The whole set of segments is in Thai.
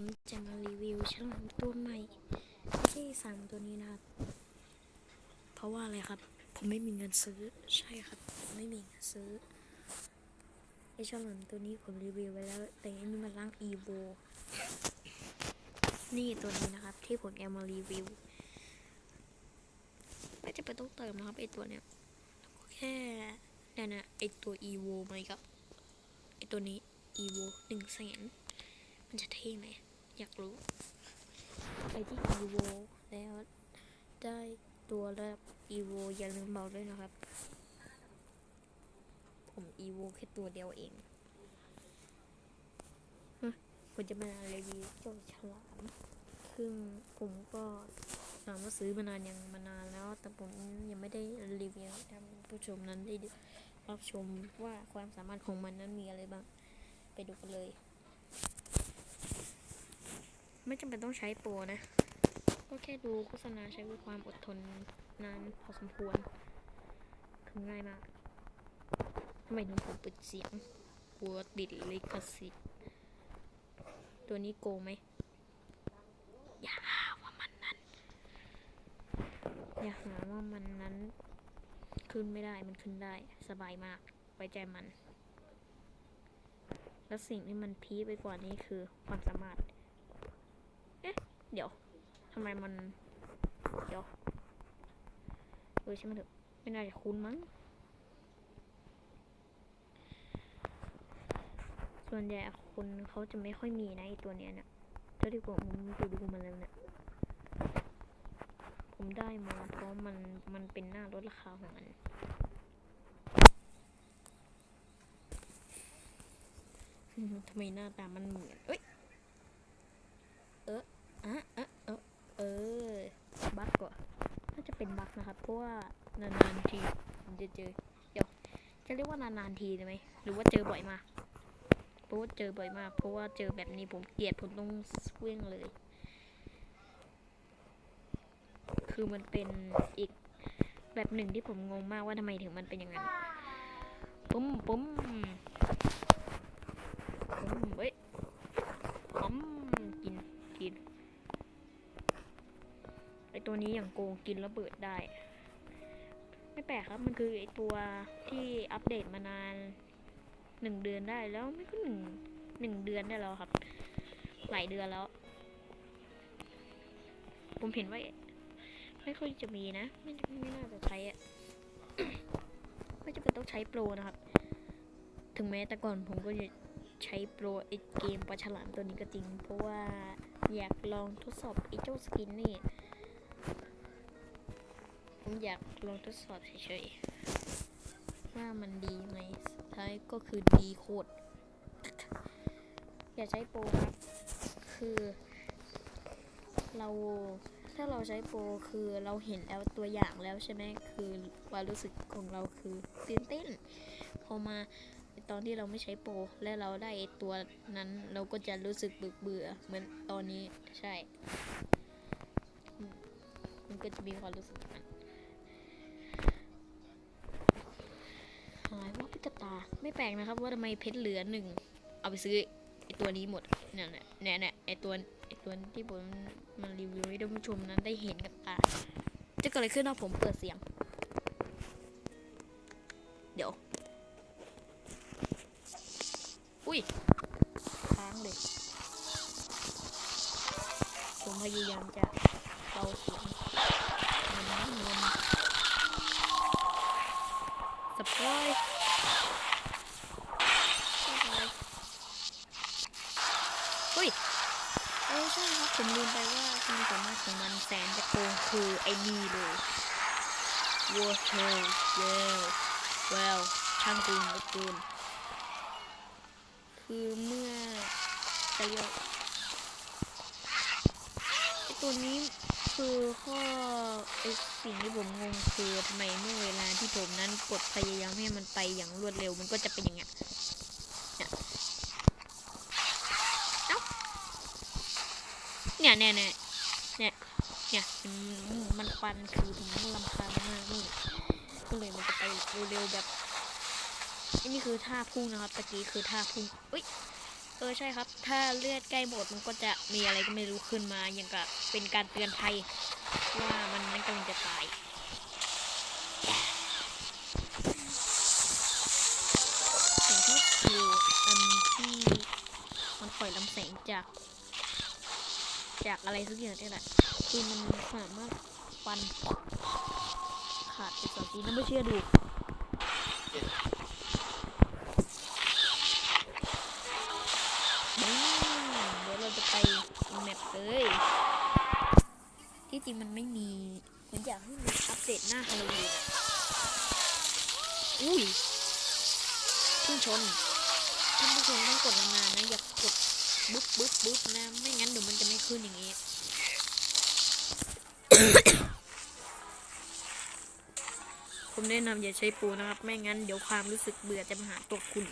ผมจะมารีวิวฉลามตัวใหม่ที่สั่งตัวนี้นะครับ เพราะว่าอะไรครับ ผมไม่มีเงินซื้อใช่ครับผมไม่มีเงินซื้อไอฉลามตัวนี้ผมรีวิวไปแล้วแต่อันนี้มันร่างอีโวนี่ตัวนี้นะครับ ที่ผมเอามารีวิวไม่จะไปต้องเติมนะครับไอตัวเนี้ยแค่เนี่ยนะไอตัวอีโวไหมครับไอตัวนี้อีโวหนึ่งแสนมันจะเท่ไหม อยากรู้ ไปที่ evo แล้วได้ตัวระดับ evo อย่าลืมบอกด้วยนะครับ ผม evo แค่ตัวเดียวเองฮะผมจะมารีวิวเจ้าฉลามซึ่งผมก็ถามว่าซื้อมานานยังมานานแล้ว แต่ผมยังไม่ได้รีวิวท่านผู้ชมนั้นได้รับชมว่าความสามารถของมันนั้นมีอะไรบ้าง ไปดูกันเลย ไม่จำเป็นต้องใช้โปรนะ ก็แค่ดูโฆษณาใช้ความอดทนนานพอสมควรคือง่ายมากทำไมถึงผมปิดเสียงกลัวติดลิขสิทธิ์ตัวนี้โกงไหมอย่าหาว่ามันนั้น อย่าหาว่ามันนั้น ขึ้นไม่ได้มันขึ้นได้ สบายมากไว้ใจมัน แล้วสิ่งที่มันพีคไปกว่านี้คือความสามารถ เดี๋ยวทำไมมัน เดี๋ยวเออใช่ไหมเถอะไม่น่าจะคุ้นมั้ง ส่วนใหญ่คนเขาจะไม่ค่อยมีนะไอตัวเนี้ยนะเท่าที่ผมไปดูมาแล้วเนี่ยผมได้มาเพราะมันมันเป็นหน้าลดราคาของมันทำไมหน้าตามันเหมือน เอ้ย อะอะเออเออบักก่อนน่าจะเป็นบักนะครับ เพราะว่านานๆทีผมจะเจอ เดี๋ยว จะเรียกว่านานๆทีได้ไหมหรือว่าเจอบ่อยมากเพราะว่าเจอบ่อยมาก เพราะว่าเจอแบบนี้ผมเกลียดผมต้องเว้งเลย คือมันเป็นอีกแบบหนึ่งที่ผมงงมากว่าทำไมถึงมันเป็นอย่างนั้น ปุ้มปุ้มปุ้มเว้ยอืมกิน กิน ไอ ตัวนี้อย่างโกงกินแล้วเบิดได้ ไม่แปลกครับมันคือไอตัวที่อัปเดตมานานหนึ่งเดือนได้แล้วไม่ก็หนึ่งหนึ่งเดือนได้แล้วครับ หลายเดือนแล้ว ผมเห็นว่าไม่ค่อยจะมีนะ ไม่ไม่น่าจะใช้อะไม่จะเป็นต้องใช้โปรนะครับ ถึงแม้แต่ก่อนผมก็จะใช้โปรไอเกมปลาฉลามตัวนี้ก็จริง เพราะว่าอยากลองทดสอบไอเจ้าสกินนี่ ผมอยากลองทดสอบเฉยๆ ว่ามันดีไหมสุดท้ายก็คือดีโคตร อย่าใช้โปรครับ คือ เราถ้าเราใช้โปรคือเราเห็นแล้วตัวอย่างแล้วใช่ไหมคือความรู้สึกของเราคือตื่นเต้น พอมาตอนที่เราไม่ใช้โปรและเราได้ตัวนั้นเราก็จะรู้สึกเบื่อเบื่อเหมือนตอนนี้ใช่ มันก็จะมีความรู้สึกแบบนั้น ไม่แปลกนะครับว่าทำไมเพชรเหลือหนึ่งเอาไปซื้อไอตัวนี้หมดเนี่ยเนี่ยเนี่ยไอตัวไอตัวที่ผมมารีวิวให้ท่านผู้ชมนั้นได้เห็นกับตาจะเกิดอะไรขึ้นถ้าผมเปิดเสียง เดี๋ยว อุ้ยค้างเลย ผมพยายามจะเบาเสียงมันมันสปอยอุ้ย เออใช่ครับ ผมลืมไปว่าความสามารถของมันแสนจะโกงคือไอ้นี่เลยว้าวเฮลเวลเวลช่างจริงเหลือเกินคือเมื่อจะเรียกไอตัวนี้คือข้อไอสิ่งที่ผมงงคือทำไมเมื่อเวลาที่ผมนั้นกดพยายามให้มันไปอย่างรวดเร็วมันก็จะเป็นอย่างเงี้ยเอ้า เนี่ยเนี่ยเนี่ยเนี่ยเนี่ยมันมันควันคือผมลำคาญมากนี่ก็เลยมันจะไปเร็วๆแบบนนี้คือท่าพุ่งนะครับตะกี้คือท่าพุ่งเอ้ยเออใช่ครับ ถ้าเลือดใกล้หมดมันก็จะมีอะไรก็ไม่รู้ขึ้นมาอย่างกับเป็นการเตือนภัยว่ามันนั้นกำลังจะตายสิ่งที่คืออันที่มันปล่อยลำแสงจาก จากอะไรสักอย่างนี่แหละคือมันสามารถฟันขาดไปสองทีนะไม่เชื่อดูเดี๋ยวเราจะไปแมปเลยที่จริงมันไม่มีเหมือนอยากให้มีอัปเดตหน้าฮาโลวีนอุ้ยพิ่งชนท่านผู้ชมต้องกดนานๆนะ อย่ากด บึ๊บบึ๊บบึ๊บนะ ไม่งั้นเดี๋ยวมันจะไม่ขึ้นอย่างนี้ ผมแนะนำอย่าใช้ปูนะครับ ไม่งั้นเดี๋ยวความรู้สึกเบื่อจะมาหาตัวคุณ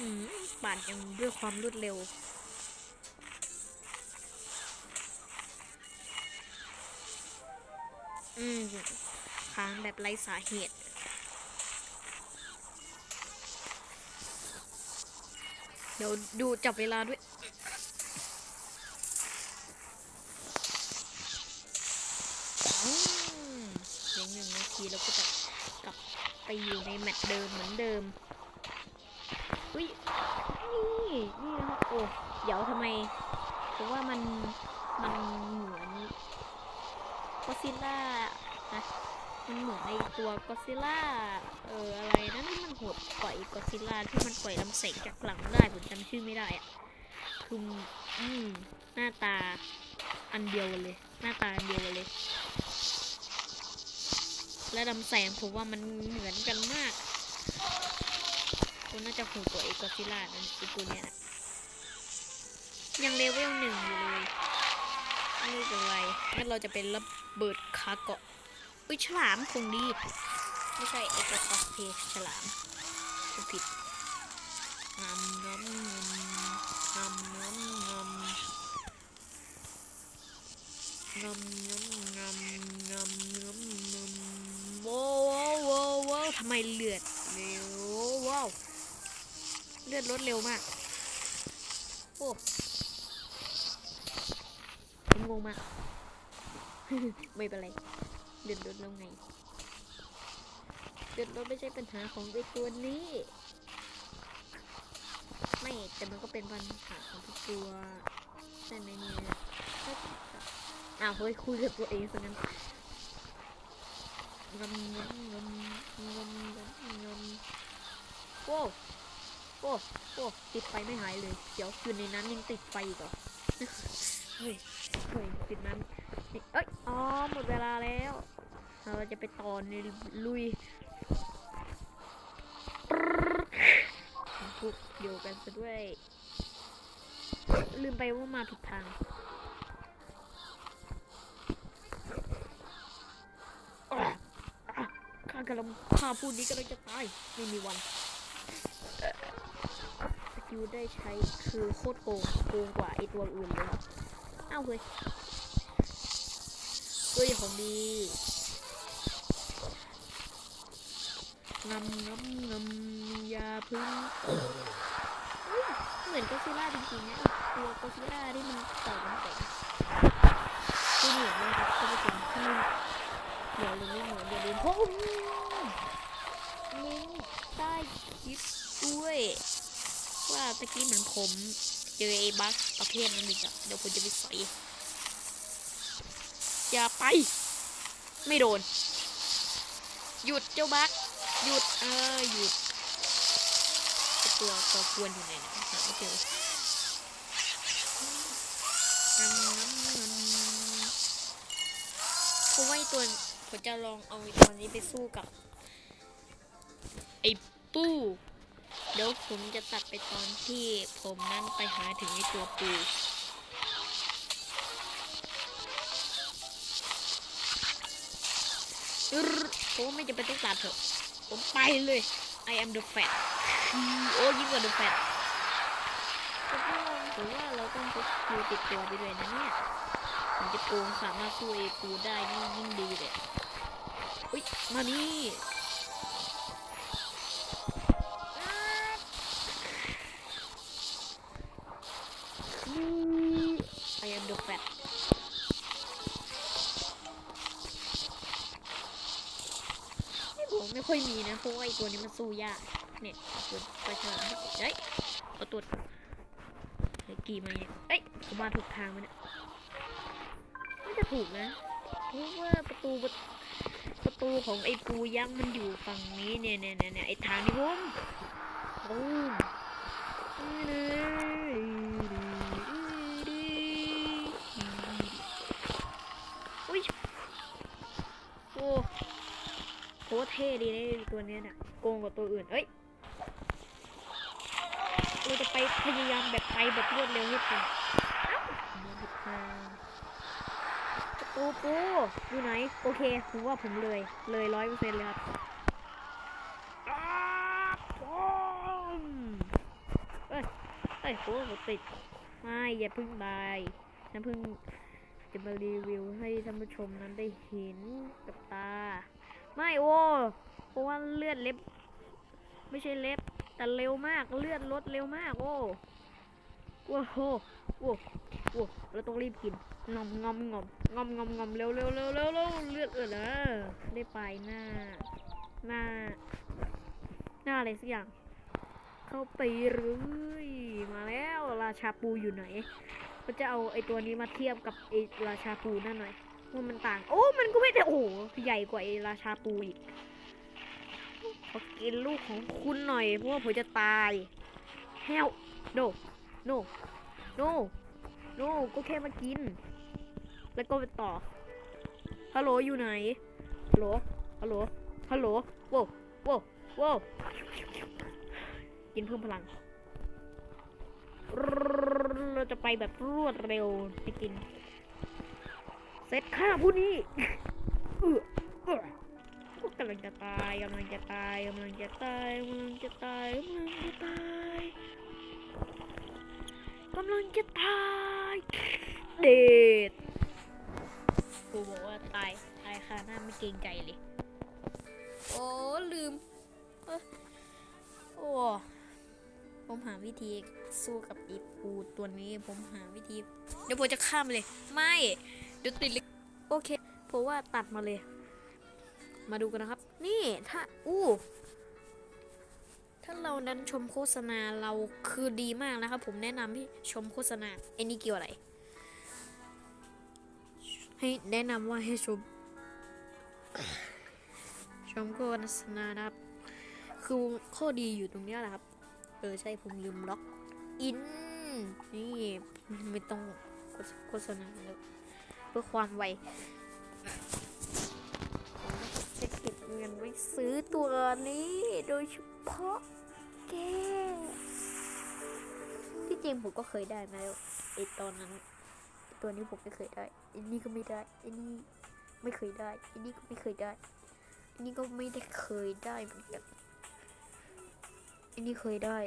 อืมปั่นยังด้วยความรวดเร็วอืม ค้างแบบไร้สาเหตุ เดี๋ยวดูจับเวลาด้วยอืมเพียงหนึ่งนาทีเราก็จะกลับไปอยู่ในแมตช์เดิมเหมือนเดิม อุ้ย นี่นี่นะครับโอ้เดี๋ยวทำไมเพราะว่ามันมันเหมือนก็ซิล่านะ มันเหมือนในตัวก็ซิล่าเอออะไรนะที่มันโหดปล่อยก็ซิล่าที่มันปล่อยลำแสงจากหลังได้ผมจำชื่อไม่ได้อะคืออืมหน้าตาอันเดียวกันเลย หน้าตาอันเดียวกันเลย และลำแสงผมว่ามันเหมือนกันมากคุณน่าจะหูกว่าเอกอซิล่านั่นคือตัวเนี้ยนะยังเลเวลหนึ่งอยู่เลยไม่เป็นไรงั้นเราจะเป็นระเบิดคาเกาะ อุ้ยฉลามคงดี ไม่ใช่เอกคอสเพย์ฉลามพูผิดงำงำงำงำงำงำงำงำงำงำงำงำว้าวว้าวว้าวทำไมเลือดเร็วว้าวเลือดลดเร็วมากโอ้ผมงงมาก ไม่เป็นไร เลือดลดแล้วไงเลือดลดไม่ใช่ปัญหาของไอ้ตัวนี้ ไม่แต่มันก็เป็นปัญหาของทุกตัวใช่ไหมเนี่ยอ้าวเฮ้ยคุยกับตัวเองซะงั้นงำงำงำงำงำงำโว้วโอ้โอ้ติดไฟไม่หายเลย เดี๋ยวอยู่ในนั้นยังติดไฟอีกเหรอ เฮ้ย เฮ้ย ติดน้ำนี่เอ้ย อ๋อ หมดเวลาแล้ว เราจะไปต่อในลุยทุกเดียวกันซะด้วย ลืมไปว่ามาผิดทางข้ากำลังข้าพูดนี้กำลังจะตาย ไม่มีวันสกิลได้ใช้คือโคตรโกงโกงกว่าไอตัวอื่นเลยครับอ้าวเฮ้ยเฮ้ยของดี งำงำงำยาพึ่งเหมือนก็ซิล่าจริงๆนะไอ้ตัวก็ซิล่าที่มันต่อยมันแตกคือเหมือนเลยครับท่านผู้ชมที่เดี๋ยวลืมไม่เหมือนอย่าลืมพมลิงก์ใต้คลิปด้วย ว่าตะกี้เหมือนผมเจอไอ้บั๊กประเภทนั้นอีกอะเดี๋ยวผมจะไปใส่อย่าไป ไม่โดน หยุดเจ้าบั๊ก หยุดเออหยุดตัวตัวกวนอยู่ไหนนะหาไม่เจองั้นงั้นงั้นผมว่าไอ้ตัวผมจะลองเอาตัวนี้ไปสู้กับ ไอ้ปู้เดี๋ยวผมจะตัดไปตอนที่ผมนั่นไปหาถึงไอตัวปูอึ๊ดผมไม่จะเป็นต้องตัดเถอะ ผมไปเลย I am the fat อืมโอ้ยิ่งกว่า the fat ผมว่าเราต้องพกคิวติดตัวไปด้วยนะเนี่ยมันจะโกงสามารถสู้ไอ้ปูได้นี่ยิ่งดีเลยอุ้ย มานี่ ค่อยมีนะเพราะว่าไอตัวนี้มันสู้ยาก เนี่ยตัวปลาฉลามเฮ้ยเอาตัวไอ้กี่มาเนี่ยเอ้ยผมมาถูกทางมเนี่ยน่าจะถูกนะเพราะว่าประตูประประตูของไอ้ปูยักษ์มันอยู่ฝั่งนี้เนี่ยเนี่ยเนี่ยไอ้ทางนี้ผมโอ้อุ้ย ตัวเนี้ยน่ะโกงกว่าตัวอื่น เอ้ยเราจะไปพยายามแบบไปแบบรวดเร็วให้ทันเอ้ามาผิดทางปูปูอยู่ไหน โอเคผมว่าผมเลย เลยร้อยเปอร์เซ็นต์เลยครับอ้าวปุ้มเอ้ยเอ้ยโอ้ผมติด ไม่ อย่าเพึ่งตายฉันเพิ่งจะมารีวิวให้ท่านผู้ชมนั้นได้เห็นกับตา ไม่โอ้ เพราะว่าเลือดเล็บ ไม่ใช่เล็บ แต่เร็วมากเลือดลดเร็วมาก โอ้โอ้โหโอ้โหเราต้องรีบกินงอมงอมงอมงอมงอมงอมเร็วเร็วเร็วเร็วเร็วเลือดเออนะได้ไปหน้า หน้า หน้าอะไรสักอย่าง เข้าไปเลยมาแล้วราชาปูอยู่ไหนก็จะเอาไอตัวนี้มาเทียบกับไอราชาปูนั่นหน่อยว่ามันต่าง โอ้ มันก็ไม่ได้โอ้ใหญ่กว่าไอราชาปูอีก อกินลูกของคุณหน่อย เพราะว่าผมจะตายเฮลโนโนโนโนก็แค่มากิน แล้วก็ไปต่อฮัลโหลอยู่ไหนฮัลโหลฮัลโหลฮัลโหลโว้โว้โว้กินเพิ่มพลัง เราจะไปแบบรวดเร็วไปกิน เซตฆ่าผู้นี้เออเออ กำลังจะตายกำลังจะตายกำลังจะตายกำลังจะตายกำลังจะตายกำลังจะตายเด็ดกูบอกว่าตายตายค่ะหน้าไม่เกรงใจเลยโอ้ลืมโอ้ผมหาวิธีสู้กับอีปูตัวนี้ผมหาวิธี เดี๋ยวผมจะข้ามเลย ไม่ เดี๋ยวติดเลยโอเคเพราะว่าตัดมาเลย มาดูกันนะครับ นี่ถ้าอู้ถ้าเรานั้นชมโฆษณาเราคือดีมากนะครับ ผมแนะนำให้ชมโฆษณาไอ้นี่เกี่ยวอะไร ให้แนะนำว่าให้ชม ชมโฆษณานะครับ คือข้อดีอยู่ตรงนี้แหละครับ เออใช่ผมลืมล็อกอินนี่ไม่ต้องโฆษณาแล้วเพื่อความไว งินไว้ซื้อตัวนี้โดยเฉพาะแกที่จริงผมก็เคยได้มาแล้วไอตอนนั้น ตัวนี้ผมไม่เคยได้อันนี้ก็ไม่ได้อันนี้ไม่เคยได้อันนี้ก็ไม่เคยได้อันนี้ก็ไม่ได้เคยได้เหมือนกันอันนี้เคยได้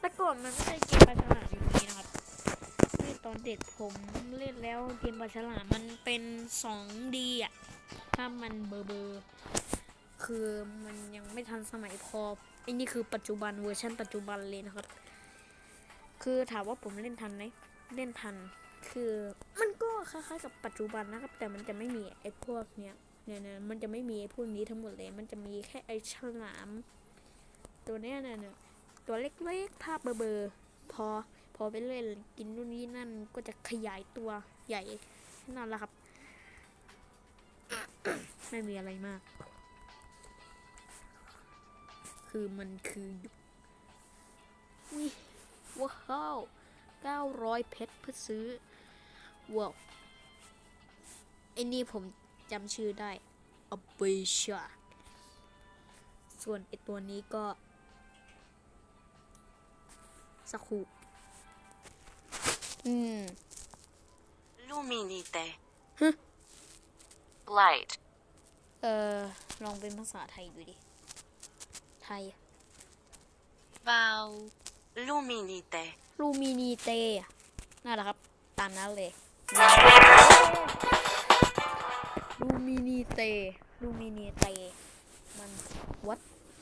แต่ก่อนมันไม่ใช่เกมปลาฉลามางนี้นะครับนี่ ตอนเด็กผมเล่นแล้วเกมปลาฉลามมันเป็น 2D อะถ้ามันเบอร์เบอร์คือมันยังไม่ทันสมัยพอไอ้นี่คือปัจจุบันเวอร์ชันปัจจุบันเลยนะครับ คือถามว่าผมเล่นทันไหมเล่นทัน คือมันก็คล้ายๆกับปัจจุบันนะครับ แต่มันจะไม่มีไอ้พวกเนี้ยเนี่ยเนี่ยมันจะไม่มีไอ้พวกนี้ทั้งหมดเลย มันจะมีแค่ไอ้ฉลาม ตัวเนี้ยเนี่ยเนี่ยตัวเล็กๆภาพเบอร์เบอร์พอ อไปเล่นกินนู่นนี่นั่นก็จะขยายตัวใหญ่นั่นแหละครับ ไม่มีอะไรมาก คือมันคือวิว้าวเก้าร้อยเพชรเพื่อซื้อว้าวไอ้นี่ผมจำชื่อได้อเบชาส่วนไอตัวนี้ก็สักค รู่อืม Luminite. Huh? Light. เออลองเป็นภาษาไทยดูดิ ไทย Val. Luminite. ลูมินีเตนั่นแหละครับ ตามนั้นเลยลูมินีเตลูมินีเต มันวัด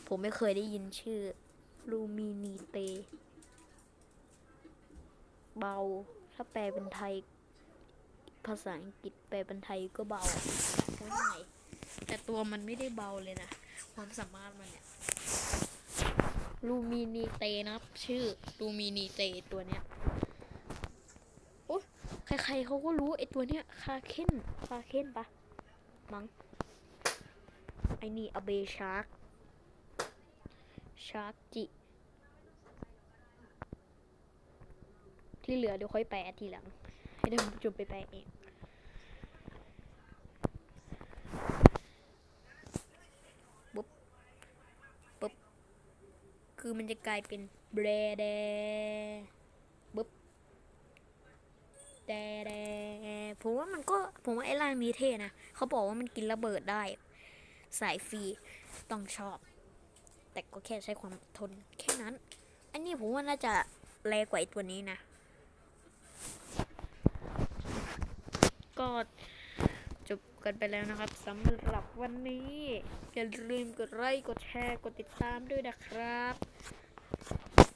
ผมไม่เคยได้ยินชื่อลูมินีเต เบา ถ้าแปลเป็นไทย ภาษาอังกฤษแปลเป็นไทยก็เบาง่ายแต่ตัวมันไม่ได้เบาเลยนะ ความสามารถมันเนี่ยลูมินีเตนะครับ ชื่อลูมินีเตตัวเนี้ยโอ้ใครๆเขาก็รู้ไอตัวเนี้ยคาเคนคาเคนปะมั้งไอนี่อเบชาร์กชาร์กจิ ที่เหลือเดี๋ยวค่อยแปลทีหลัง ให้ท่านผู้ชมไปแปลเองปุ๊บปุ๊บคือมันจะกลายเป็นเบรเดปุ๊บแดแดผมว่ามันก็ผมว่าไอ้ร่างนี้เท่นะเขาบอกว่ามันกินระเบิดได้ สายฟรีต้องชอบ แต่ก็แค่ใช้ความทนแค่นั้น อันนี้ผมว่าน่าจะแรงกว่าไอตัวนี้นะ ก็จบกันไปแล้วนะครับสำหรับวันนี้ อย่าลืมกดไลค์กดแชร์กดติดตามด้วยนะครับ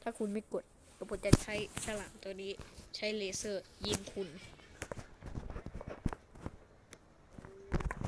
ถ้าคุณไม่กดก็ผมจะใช้ฉลามตัวนี้ ใช้เลเซอร์ยิงคุณ